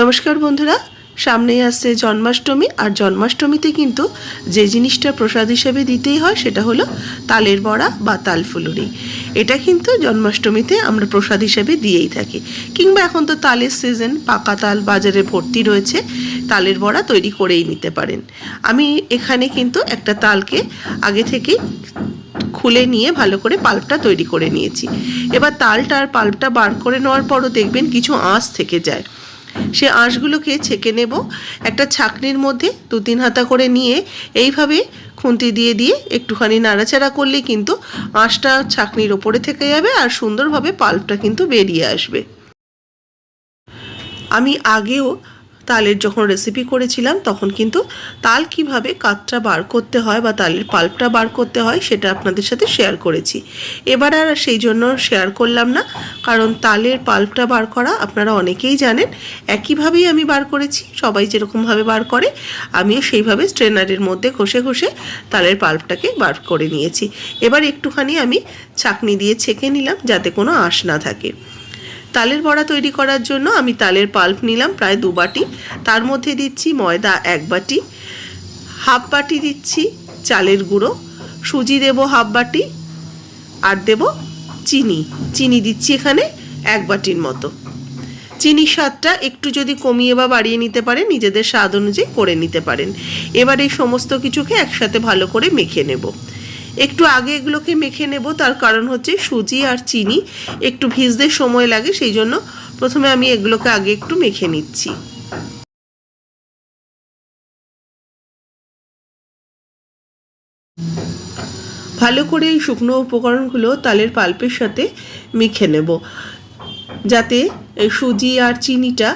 নমস্কার বন্ধুরা, সামনেই আসছে জন্মাষ্টমী, আর জন্মাষ্টমীতে কিন্তু যে জিনিসটা প্রসাদ হিসেবে দিতেই হয় সেটা হলো তালের বড়া বা তাল ফুলুরি। এটা কিন্তু জন্মাষ্টমীতে আমরা প্রসাদ হিসেবে দিয়েই থাকি। কিংবা এখন তো তালের সিজন পাকা তাল বাজারে ভর্তি রয়েছে, তালের বড়া তৈরি করেই নিতে পারেন। আমি এখানে কিন্তু একটা তালকে আগে থেকেই খুলে নিয়ে ভালো করে পাল্পটা তৈরি করে নিয়েছি। এবার তালটা আর পাল্পটা বার করে নেওয়ার পরও দেখবেন কিছু আঁশ থেকে যায়। সে আঁশগুলোকে ছেঁকে নেব। একটা ছাকনির মধ্যে দু তিন হাতা করে নিয়ে এইভাবে খুন্তি দিয়ে দিয়ে একটুখানি নাড়াচাড়া করলে কিন্তু আঁশটা ছাকনির ওপরে থেকে যাবে আর সুন্দরভাবে পাল্পটা কিন্তু বেরিয়ে আসবে। আমি আগেও তালের যখন রেসিপি করেছিলাম, তখন কিন্তু তাল কীভাবে কাতটা বার করতে হয় বা তালের পাল্পটা বার করতে হয়, সেটা আপনাদের সাথে শেয়ার করেছি। এবার আর সেই জন্য শেয়ার করলাম না, কারণ তালের পাল্পটা বার করা আপনারা অনেকেই জানেন, একইভাবেই আমি বার করেছি, সবাই যেরকমভাবে বার করে, আমিও সেইভাবে স্ট্রেনারের মধ্যে ঘষে ঘষে তালের পাল্পটাকে বার করে নিয়েছি। এবার একটুখানি আমি ছাকনি দিয়ে ছেঁকে নিলাম, যাতে কোনো আঁশ না থাকে। তালের বড়া তৈরি করার জন্য আমি তালের পাল্প নিলাম প্রায় দু বাটি। তার মধ্যে দিচ্ছি ময়দা এক বাটি। হাফ বাটি দিচ্ছি চালের গুঁড়ো। সুজি দেব হাফ বাটি আর দেব চিনি। চিনি দিচ্ছি এখানে এক বাটির মতো। চিনির স্বাদটা একটু যদি কমিয়ে বা বাড়িয়ে নিতে পারেন, নিজেদের স্বাদ অনুযায়ী করে নিতে পারেন। এবার এই সমস্ত কিছুকে একসাথে ভালো করে মেখে নেব। একটু আগে এগুলোকে মেখে নেব, তার কারণ হচ্ছে সুজি আর চিনি একটু ভিজতে সময় লাগে, সেই জন্য প্রথমে আমি এগুলোকে আগে একটু মেখে নিচ্ছি। ভালো করে এই শুকনো উপকরণগুলো তালের পাল্পের সাথে মেখে নেব, যাতে সুজি আর চিনিটা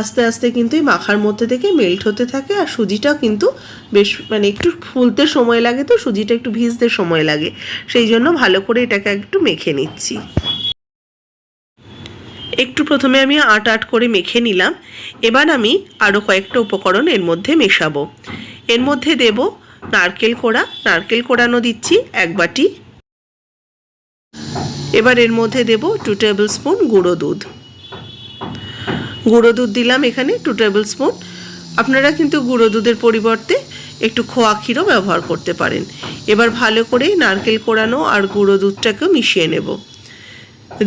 আস্তে আস্তে কিন্তু এই মাখার মধ্যে থেকে মেল্ট হতে থাকে আর সুজিটাও কিন্তু বেশ মানে একটু ফুলতে সময় লাগে তো, সুজিটা একটু ভিজতে সময় লাগে। সেই জন্য ভালো করে এটাকে একটু মেখে নিচ্ছি। একটু প্রথমে আমি আট আট করে মেখে নিলাম। এবার আমি আরও কয়েকটা উপকরণ এর মধ্যে মেশাবো। এর মধ্যে দেব নারকেল কোড়া। নারকেল কোড়ানো দিচ্ছি এক বাটি। এবার এর মধ্যে দেব টু টেবিল স্পুন গুঁড়ো দুধ। গুঁড়ো দুধ দিলাম এখানে টু টেবিল স্পুন আপনারা কিন্তু গুঁড়ো দুধের পরিবর্তে একটু খোয়া ক্ষীরও ব্যবহার করতে পারেন। এবার ভালো করে নারকেল কোড়ানো আর গুঁড়ো দুধটাকেও মিশিয়ে নেব।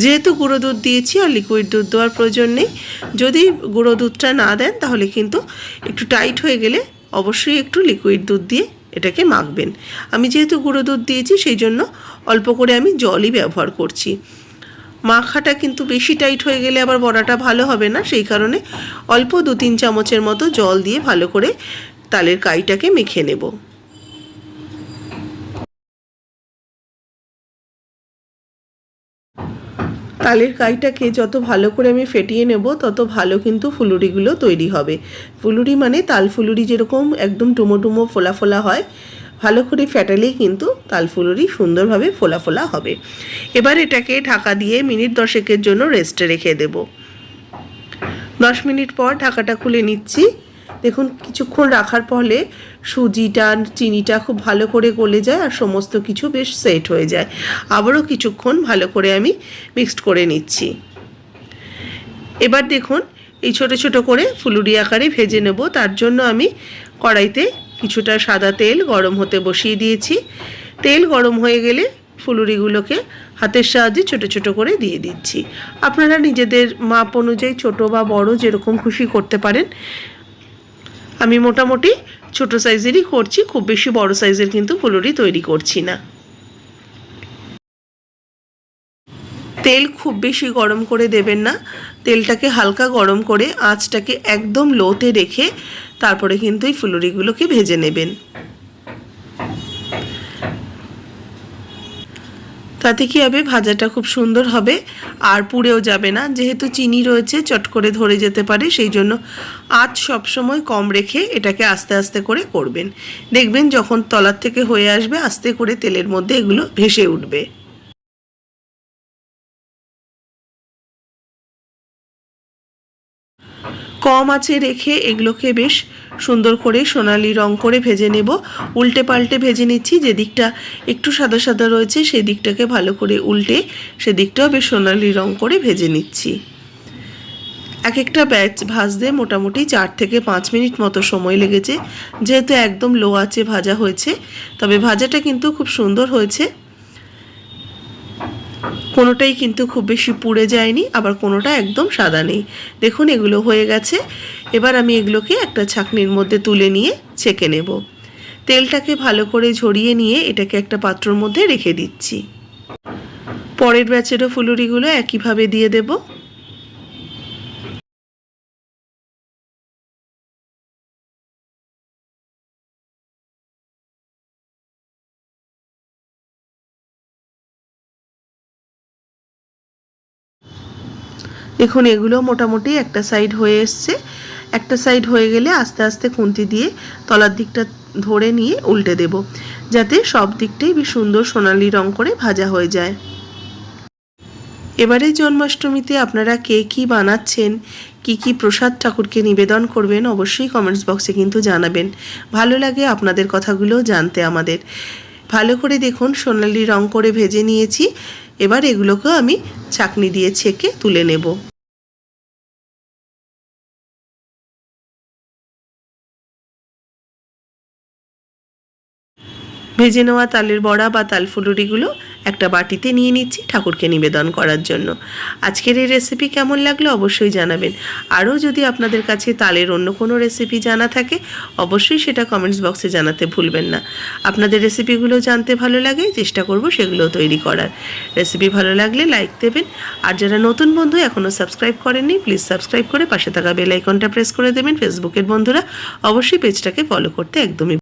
যেহেতু গুঁড়ো দুধ দিয়েছি আর লিকুইড দুধ দেওয়ার প্রয়োজন নেই, যদি গুঁড়ো দুধটা না দেন তাহলে কিন্তু একটু টাইট হয়ে গেলে অবশ্যই একটু লিকুইড দুধ দিয়ে এটাকে মাখবেন। আমি যেহেতু গুঁড়ো দুধ দিয়েছি, সেই জন্য অল্প করে আমি জলই ব্যবহার করছি। মাখাটা কিন্তু বেশি টাইট হয়ে গেলে আবার বড়াটা ভালো হবে না, সেই কারণে অল্প দু তিন চামচের মতো জল দিয়ে ভালো করে তালের কাইটাকে মেখে নেব। তালের কাইটাকে যত ভালো করে আমি ফেটিয়ে নেব, তত ভালো কিন্তু ফুলুরিগুলো তৈরি হবে। ফুলুরি মানে তাল ফুলুরি যেরকম একদম টুমো টুমো ফোলা ফোলা হয় ভালো করে ফেটালেই কিন্তু তাল ফুলুরি সুন্দরভাবে ফোলা ফোলা হবে। এবার এটাকে ঢাকা দিয়ে মিনিট দশেকের জন্য রেস্টে রেখে দেব। দশ মিনিট পর ঢাকাটা খুলে নিচ্ছি। দেখুন, কিছুক্ষণ রাখার ফলে সুজিটা, চিনিটা খুব ভালো করে গলে যায় আর সমস্ত কিছু বেশ সেট হয়ে যায়। আবারও কিছুক্ষণ ভালো করে আমি মিক্সড করে নিচ্ছি। এবার দেখুন, এই ছোট ছোট করে ফুলুরি আকারে ভেজে নেব। তার জন্য আমি কড়াইতে কিছুটা সাদা তেল গরম হতে বসিয়ে দিয়েছি। তেল গরম হয়ে গেলে ফুলুরিগুলোকে হাতের সাহায্যে ছোট ছোট করে দিয়ে দিচ্ছি। আপনারা নিজেদের মাপ অনুযায়ী ছোট বা বড় যেরকম খুশি করতে পারেন। আমি মোটামুটি ছোট সাইজেরই করছি, খুব বেশি বড় সাইজের কিন্তু ফুলুরি তৈরি করছি না। তেল খুব বেশি গরম করে দেবেন না। তেলটাকে হালকা গরম করে আঁচটাকে একদম লোতে রেখে তারপরে কিন্তু এই ফুলুরিগুলোকে ভেজে নেবেন। তাতে কি হবে? ভাজাটা খুব সুন্দর হবে আর পুড়েও যাবে না। যেহেতু চিনি রয়েছে, চট করে ধরে যেতে পারে, সেই জন্য আঁচ সবসময় কম রেখে এটাকে আস্তে আস্তে করে করবেন। দেখবেন যখন তলার থেকে হয়ে আসবে, আস্তে করে তেলের মধ্যে এগুলো ভেসে উঠবে। কম আঁচে রেখে এগুলোকে বেশ সুন্দর করে সোনালি রং করে ভেজে নেব। উল্টে পাল্টে ভেজে নিচ্ছি, যে দিকটা একটু সাদা সাদা রয়েছে সেই দিকটাকে ভালো করে উল্টে সেদিকটাও বেশ সোনালি রং করে ভেজে নিচ্ছি। এক একটা ব্যাচ ভাজতে মোটামুটি চার থেকে পাঁচ মিনিট মতো সময় লেগেছে। যেহেতু একদম লো আছে ভাজা হয়েছে, তবে ভাজাটা কিন্তু খুব সুন্দর হয়েছে। কোনোটাই কিন্তু খুব বেশি পুড়ে যায়নি, আবার কোনোটা একদম সাদা নেই। দেখুন, এগুলো হয়ে গেছে। এবার আমি এগুলোকে একটা ছাকনির মধ্যে তুলে নিয়ে ছেঁকে নেব। তেলটাকে ভালো করে ঝরিয়ে নিয়ে এটাকে একটা পাত্রর মধ্যে রেখে দিচ্ছি। পরের ব্যাচেরও ফুলুরিগুলো একইভাবে দিয়ে দেব। দেখুন এগুলো মোটামুটি একটা সাইড হয়ে এসছে। একটা সাইড হয়ে গেলে আস্তে আস্তে খুন্তি দিয়ে তলার দিকটা ধরে নিয়ে উল্টে দেব, যাতে সব দিকটাই বেশ সুন্দর সোনালি রং করে ভাজা হয়ে যায়। এবারে জন্মাষ্টমীতে আপনারা কে কী বানাচ্ছেন, কি কি প্রসাদ ঠাকুরকে নিবেদন করবেন অবশ্যই কমেন্টস বক্সে কিন্তু জানাবেন। ভালো লাগে আপনাদের কথাগুলো জানতে আমাদের। ভালো করে দেখুন, সোনালি রং করে ভেজে নিয়েছি। এবার এগুলোকেও আমি ছাকনি দিয়ে ছেঁকে তুলে নেব। ভেজে নেওয়া তালের বড়া বা তাল ফুলুরিগুলো একটা বাটিতে নিয়ে নিচ্ছি ঠাকুরকে নিবেদন করার জন্য। আজকের এই রেসিপি কেমন লাগল অবশ্যই জানাবেন। আরও যদি আপনাদের কাছে তালের অন্য কোনো রেসিপি জানা থাকে, অবশ্যই সেটা কমেন্টস বক্সে জানাতে ভুলবেন না। আপনাদের রেসিপিগুলো জানতে ভালো লাগে, চেষ্টা করব সেগুলো তৈরি করার। রেসিপি ভালো লাগলে লাইক দেবেন। আর যারা নতুন বন্ধু এখনও সাবস্ক্রাইব করেননি প্লিজ সাবস্ক্রাইব করে পাশে থাকা বেল আইকনটা প্রেস করে দেবেন। ফেসবুকের বন্ধুরা অবশ্যই পেজটাকে ফলো করতে একদমই